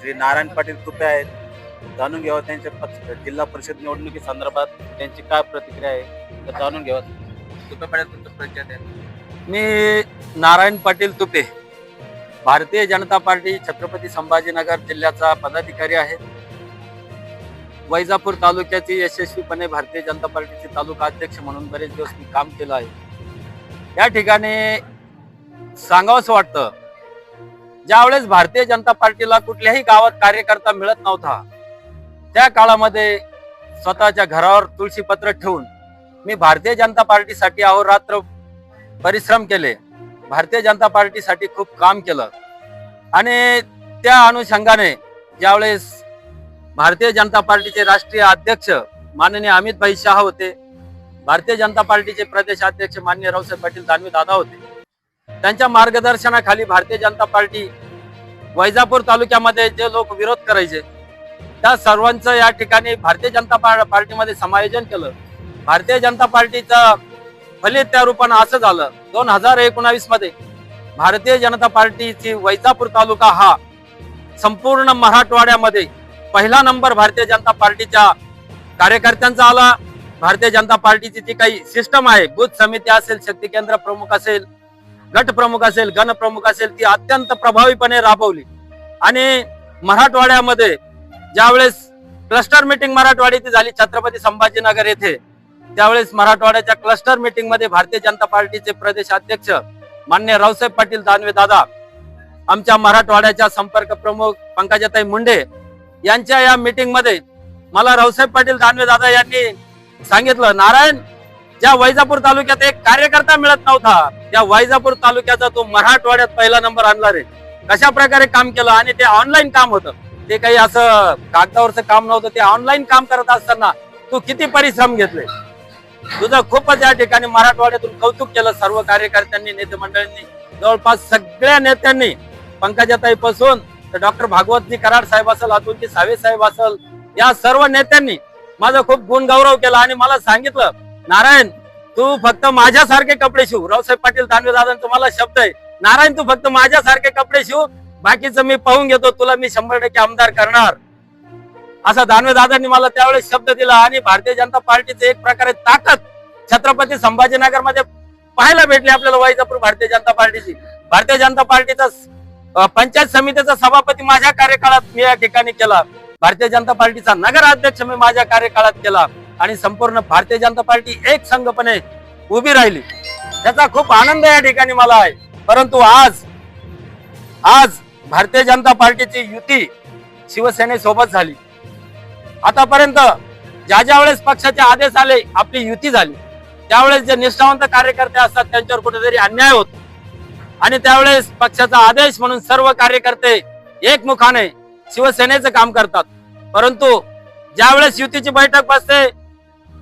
श्री नारायण पाटील तुपे आहेत. जाणून घ्यावं त्यांच्या पक्ष जिल्हा परिषद निवडणुकी संदर्भात त्यांची काय प्रतिक्रिया आहे तर जाणून घ्यावं. तुपे पाटील तुमचा परिचय द्या. मी नारायण पाटील तुपे. भारतीय जनता पार्टी छत्रपती संभाजीनगर जिल्ह्याचा पदाधिकारी आहे. वैजापूर तालुक्याची यशस्वीपणे भारतीय जनता पार्टीचे तालुका अध्यक्ष म्हणून बरेच दिवस मी काम केलं आहे. या ठिकाणी सांगावंसं वाटतं ज्यावेळेस भारतीय जनता पार्टीला कुठल्याही गावात कार्यकर्ता मिळत नव्हता त्या काळामध्ये स्वतःच्या घरावर तुळशीपत्र ठेवून मी भारतीय जनता पार्टीसाठी अहोरात्र परिश्रम केले. भारतीय जनता पार्टीसाठी खूप काम केलं. आणि त्या अनुषंगाने ज्यावेळेस भारतीय जनता पार्टीचे राष्ट्रीय अध्यक्ष माननीय अमित भाई होते भारतीय जनता पार्टीचे प्रदेश अध्यक्ष माननीय रावसाहेब पाटील दानवे दादा होते त्यांच्या मार्गदर्शनाखाली भारतीय जनता पार्टी वैजापूर तालुक्यामध्ये जे लोक विरोध करायचे त्या सर्वांचं या ठिकाणी भारतीय जनता पा- पार्टीमध्ये समायोजन केलं. भारतीय जनता पार्टीचं फलित त्या रूपानं असं झालं. दोन हजार एकोणावीसमध्ये भारतीय जनता पार्टीची वैजापूर तालुका हा संपूर्ण मराठवाड्यामध्ये पहिला नंबर भारतीय जनता पार्टीच्या कार्यकर्त्यांचा आला. भारतीय जनता पार्टीची जी काही सिस्टम आहे बूथ समिती असेल शक्ती केंद्र प्रमुख असेल गट प्रमुख असेल गण प्रमुख असेल ती अत्यंत प्रभावीपणे राबवली. आणि मराठवाड्यामध्ये ज्यावेळेस क्लस्टर मीटिंग मराठवाड्याची झाली छत्रपती संभाजीनगर येथे त्यावेळेस मराठवाड्याच्या क्लस्टर मिटिंगमध्ये भारतीय जनता पार्टीचे प्रदेश अध्यक्ष मान्य रावसाहेब पाटील दानवे दादा आमच्या मराठवाड्याच्या संपर्क प्रमुख पंकजाताई मुंडे यांच्या या मीटिंगमध्ये मला रावसाहेब पाटील दानवे दादा यांनी सांगितलं नारायण ज्या वैजापूर तालुक्यात एक कार्यकर्ता मिळत नव्हता त्या वैजापूर तालुक्याचा तो मराठवाड्यात पहिला नंबर आणला रे. कशा प्रकारे काम केलं आणि ते ऑनलाईन काम होतं? ते काही असं कागदावरचं काम नव्हतं ते ऑनलाईन काम करत असताना तू किती परिश्रम घेतले? तुझं खूपच या ठिकाणी मराठवाड्यातून कौतुक केलं सर्व कार्यकर्त्यांनी नेते मंडळींनी जवळपास सगळ्या नेत्यांनी. पंकजाताई पासून तर डॉक्टर भागवतजी कराड साहेब असेल अतुलजी सावे साहेब असेल या सर्व नेत्यांनी माझा खूप गुण गौरव केला आणि मला सांगितलं नारायण तू फक्त माझ्यासारखे कपडे शिव. रावसाहेब पाटील दानवे दादा तुम्हाला शब्द आहे. नारायण तू फक्त माझ्यासारखे कपडे शिव. बाकीचं मी पाहून घेतो. तुला मी शंभर टक्के आमदार करणार. असा दानवे दादांनी मला त्यावेळेस शब्द दिला आणि भारतीय जनता पार्टीचे एक प्रकारे ताकद छत्रपती संभाजीनगरमध्ये पाहायला भेटली आपल्याला वैजापूर भारतीय जनता पार्टीची. भारतीय जनता पार्टीचा पंचायत समितीचा सभापती माझ्या कार्यकाळात मी या ठिकाणी केला. भारतीय जनता पार्टीचा नगर अध्यक्ष मी माझ्या कार्यकाळात केला. आणि संपूर्ण भारतीय जनता पार्टी एक संघपणे उभी राहिली. त्याचा खूप आनंद या ठिकाणी मला आहे. परंतु आज आज भारतीय जनता पार्टीची युती शिवसेनेसोबत झाली. आतापर्यंत ज्या ज्या वेळेस पक्षाचे आदेश आले आपली युती झाली. त्यावेळेस जे निष्ठावंत कार्यकर्ते असतात त्यांच्यावर कुठेतरी अन्याय होतो. आणि त्यावेळेस पक्षाचा आदेश म्हणून सर्व कार्यकर्ते एकमुखाने शिवसेनेचं काम करतात. परंतु ज्यावेळेस युतीची बैठक बसते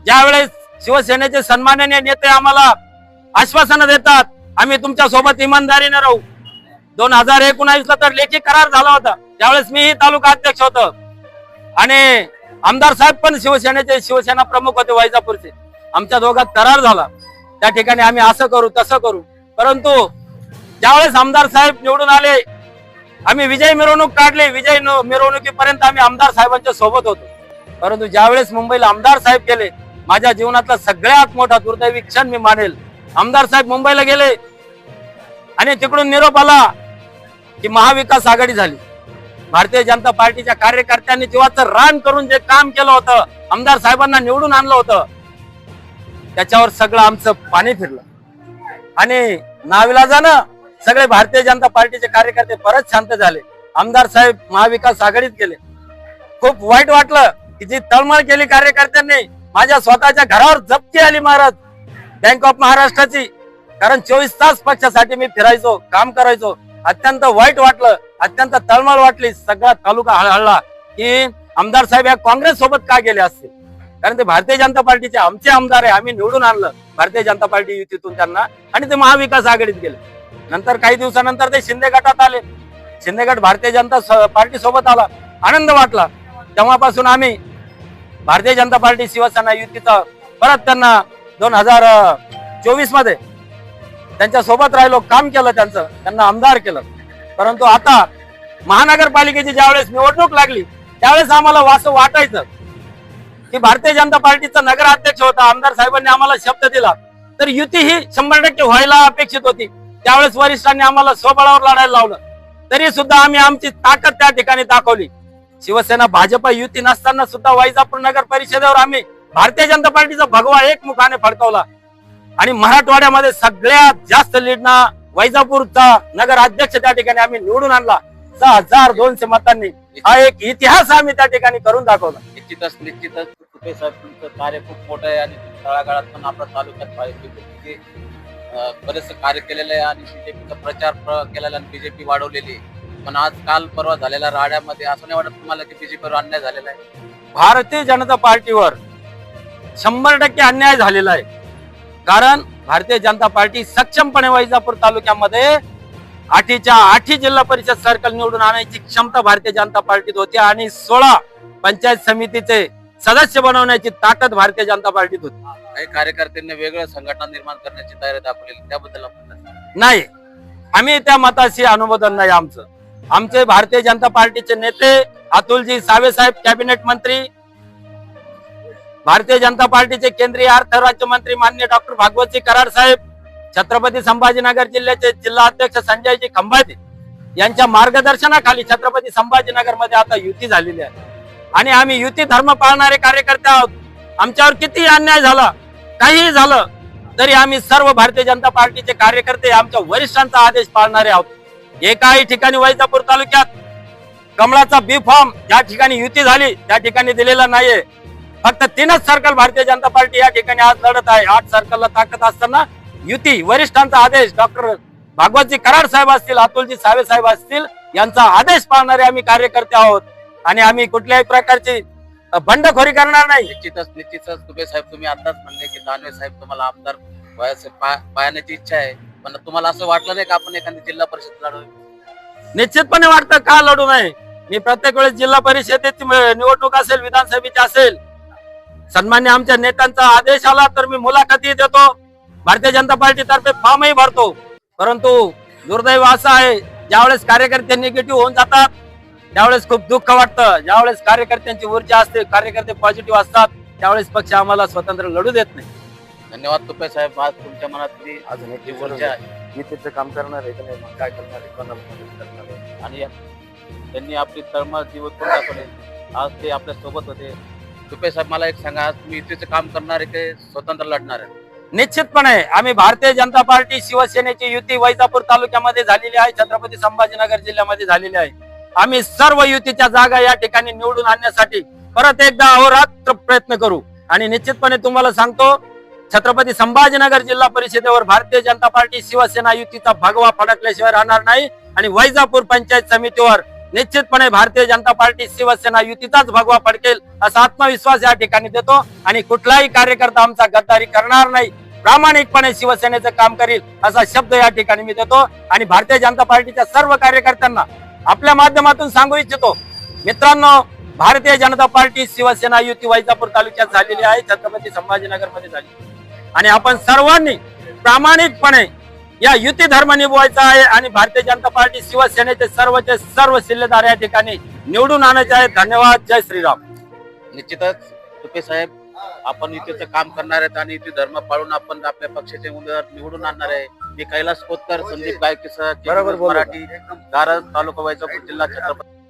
ज्यावेळेस शिवसेनेचे सन्माननीय नेते आम्हाला आश्वासनं देतात आम्ही तुमच्यासोबत इमानदारीने राहू. दोन हजार एकोणावीस ला तर लेखी करार झाला होता. त्यावेळेस मीही तालुका अध्यक्ष होतो. आणि आमदार साहेब पण शिवसेनेचे शिवसेना प्रमुख होते वैजापूरचे. आमच्या दोघात करार झाला. त्या ठिकाणी आम्ही असं करू तसं करू. परंतु ज्यावेळेस आमदार साहेब निवडून आले आम्ही विजय मिरवणूक काढली. विजय न- मिरवणुकीपर्यंत आम्ही आमदार साहेबांच्या सोबत होतो. परंतु ज्यावेळेस मुंबईला आमदार साहेब गेले माझ्या जीवनातला सगळ्यात मोठा दुर्दैवी क्षण मी मानेल. आमदार साहेब मुंबईला गेले आणि तिकडून निरोप आला की महाविकास आघाडी झाली. भारतीय जनता पार्टीच्या कार्यकर्त्यांनी जीवाचं रान करून जे काम केलं होतं आमदार साहेबांना निवडून आणलं होतं त्याच्यावर सगळं आमचं पाणी फिरलं. आणि नाविलाजानं सगळे भारतीय जनता पार्टीचे कार्यकर्ते परत शांत झाले. आमदार साहेब महाविकास आघाडीत गेले. खूप वाईट वाटलं की जी तळमळ केली कार्यकर्त्यांनी माझ्या स्वतःच्या घरावर जप्ती आली महाराज. बँक ऑफ महाराष्ट्राची कारण चोवीस तास पक्षासाठी मी फिरायचो काम करायचो. अत्यंत वाईट वाटलं अत्यंत तळमळ वाटली सगळा तालुका हळहळला. की आमदार साहेब या काँग्रेस सोबत का गेले असते? कारण ते भारतीय जनता पार्टीचे आमचे आमदार आहे आम्ही निवडून आणलं. भारतीय जनता पार्टी युतीतून त्यांना आणि ते महाविकास आघाडीत गेले. नंतर काही दिवसानंतर ते शिंदे गटात आले. शिंदे गट भारतीय जनता पार्टी सोबत आला. आनंद वाटला. तेव्हापासून आम्ही भारतीय जनता पार्टी शिवसेना युतीचा परत त्यांना दोन हजार चोवीसमध्ये त्यांच्यासोबत राहिलो काम केलं त्यांचं त्यांना आमदार केलं. परंतु आता महानगरपालिकेची ज्यावेळेस निवडणूक लागली त्यावेळेस आम्हाला असं वाटायचं. की भारतीय जनता पार्टीचा नगराध्यक्ष होता आमदार साहेबांनी आम्हाला शब्द दिला. तर युती ही शंभर टक्के व्हायला अपेक्षित होती. त्यावेळेस वरिष्ठांनी आम्हाला स्वबळावर लढायला लावलं. तरी सुद्धा आम्ही आमची ताकद त्या ठिकाणी दाखवली. शिवसेना भाजप युती नसताना सुद्धा वैजापूर नगर परिषदेवर आम्ही भारतीय जनता पार्टीचा भगवा एकमुखाने फडकवला. आणि मराठवाड्यामध्ये सगळ्यात जास्त लीडना वैजापूरचा नगर अध्यक्ष त्या ठिकाणी आम्ही निवडून आणला. सहा हजार दोनशे मतांनी हा एक इतिहास आम्ही त्या ठिकाणी करून दाखवला. निश्चितच निश्चितच. कुठे साहेब तुमचं कार्य खूप मोठं आहे आणि तळागाळात पण आपल्या तालुक्यात बरेच कार्य केलेलं आहे आणि बीजेपीचा प्रचार केलेला आणि बीजेपी वाढवलेली आहे. पण आज काल परवा झालेल्या राड्यामध्ये असं नाही वाटत तुम्हाला की बीजेपीवर अन्याय झालेला आहे. भारतीय जनता पार्टीवर शंभर टक्के अन्याय झालेला आहे. कारण भारतीय जनता पार्टी सक्षमपणे वैजापूर तालुक्यामध्ये आठीच्या आठी जिल्हा परिषद सर्कल निवडून आणायची क्षमता भारतीय जनता पार्टीत होती आणि सोळा पंचायत समितीचे सदस्य बनवण्याची ताकद भारतीय जनता पार्टीत होती. काही कार्यकर्त्यांनी वेगळं संघटना निर्माण करण्याची तयारी दाखवलेली त्याबद्दल आपण? नाही. आम्ही त्या मताशी अनुमोदन नाही आमचं. आमचे भारतीय जनता पार्टीचे नेते अतुलजी सावे साहेब कॅबिनेट मंत्री भारतीय जनता पार्टीचे केंद्रीय अर्थ राज्यमंत्री मान्य डॉक्टर भागवतजी कराड साहेब छत्रपती संभाजीनगर जिल्ह्याचे जिल्हा अध्यक्ष संजयजी खंबाती यांच्या मार्गदर्शनाखाली छत्रपती संभाजीनगरमध्ये आता युती झालेली आहे. आणि आम्ही युती धर्म पाळणारे कार्यकर्ते आहोत. आमच्यावर किती अन्याय झाला काहीही झालं तरी आम्ही सर्व भारतीय जनता पार्टीचे कार्यकर्ते आमच्या वरिष्ठांचा आदेश पाळणारे आहोत. एकाही ठिकाणी वैजापूर तालुक्यात कमळाचा बी फॉर्म ज्या ठिकाणी युती झाली त्या ठिकाणी दिलेला नाहीये. फक्त तीनच सर्कल भारतीय जनता पार्टी या ठिकाणी आज लढत आहे. आठ सर्कलला ताकद असताना युती वरिष्ठांचा आदेश डॉक्टर भागवतजी कराड साहेब असतील अतुलजी सावे साहेब असतील यांचा आदेश पाळणारे आम्ही कार्यकर्ते आहोत. आणि आम्ही कुठल्याही प्रकारची बंडखोरी करणार नाही. निश्चितच निश्चितच. दुबे साहेब तुम्ही आताच म्हणले की दानवे साहेब तुम्हाला आमदार पाहण्याची इच्छा आहे. पण तुम्हाला असं वाटलं नाही का आपण एखादी जिल्हा परिषद लढवू? निश्चितपणे वाटतं का लढू नये? मी प्रत्येक वेळेस जिल्हा परिषदेची निवडणूक असेल विधानसभेची असेल सन्मान्य आमच्या नेत्यांचा आदेश आला तर मी मुलाखती देतो. भारतीय जनता पार्टी तर्फे फॉर्मही भरतो. परंतु दुर्दैव असं आहे ज्यावेळेस कार्यकर्ते निगेटिव्ह होऊन जातात त्यावेळेस खूप दुःख वाटतं. ज्यावेळेस कार्यकर्त्यांची ऊर्जा असते कार्यकर्ते पॉझिटिव्ह असतात त्यावेळेस पक्ष आम्हाला स्वतंत्र लढू देत नाही. धन्यवाद तुपे साहेब. आज तुमच्या मनातली अजून जी ऊर्जा आहे युतीचं काम करणार आहे का नाही मग काय करणार आहे कोणाला मदत करणार आहे? आणि या- त्यांनी आपली तळमळ करून दाखवले आज ते आपल्यासोबत होते. तुपे साहेब मला एक सांगा आज तुम्ही युतीचं काम करणार आहे की स्वतंत्र लढणार आहे? निश्चितपणे. आम्ही भारतीय जनता पार्टी शिवसेनेची युती वैजापूर तालुक्यामध्ये झालेली आहे छत्रपती संभाजीनगर जिल्ह्यामध्ये झालेली आहे. आम्ही सर्व युतीच्या जागा या ठिकाणी निवडून आणण्यासाठी परत एकदा अहोरात्र प्रयत्न करू. आणि निश्चितपणे तुम्हाला सांगतो छत्रपती संभाजीनगर जिल्हा परिषदेवर भारतीय जनता पार्टी शिवसेना युतीचा भगवा फडकल्याशिवाय राहणार नाही. आणि वैजापूर पंचायत समितीवर निश्चितपणे भारतीय जनता पार्टी शिवसेना युतीचाच भगवा फडकेल असा आत्मविश्वास या ठिकाणी देतो. आणि कुठलाही कार्यकर्ता आमचा गद्दारी करणार नाही. प्रामाणिकपणे शिवसेनेचं काम करील असा शब्द या ठिकाणी मी देतो. आणि भारतीय जनता पार्टीच्या सर्व कार्यकर्त्यांना आपल्या माध्यमातून सांगू इच्छितो. मित्रांनो भारतीय जनता पार्टी शिवसेना युती वैजापूर तालुक्यात झालेली आहे. छत्रपती संभाजीनगरमध्ये झाली. आणि आपण सर्वांनी प्रामाणिकपणे या युती धर्म निभवायचा आहे आणि भारतीय जनता पार्टी शिवसेनेचे सर्वचे सर्व शिल्लेदार या ठिकाणी निवडून आणायचे आहेत. धन्यवाद. जय श्रीराम. निश्चितच तुपे साहेब आपण युतीचं काम करणार आहेत आणि युती धर्म पाळून आपण आपल्या पक्षाचे उमेदवार निवडून आणणार आहे. मी कैलास कोतकर संदीप बरोबर बोलला. मराठी दारज तालुका वैजापूर जिल्हा छत्रपती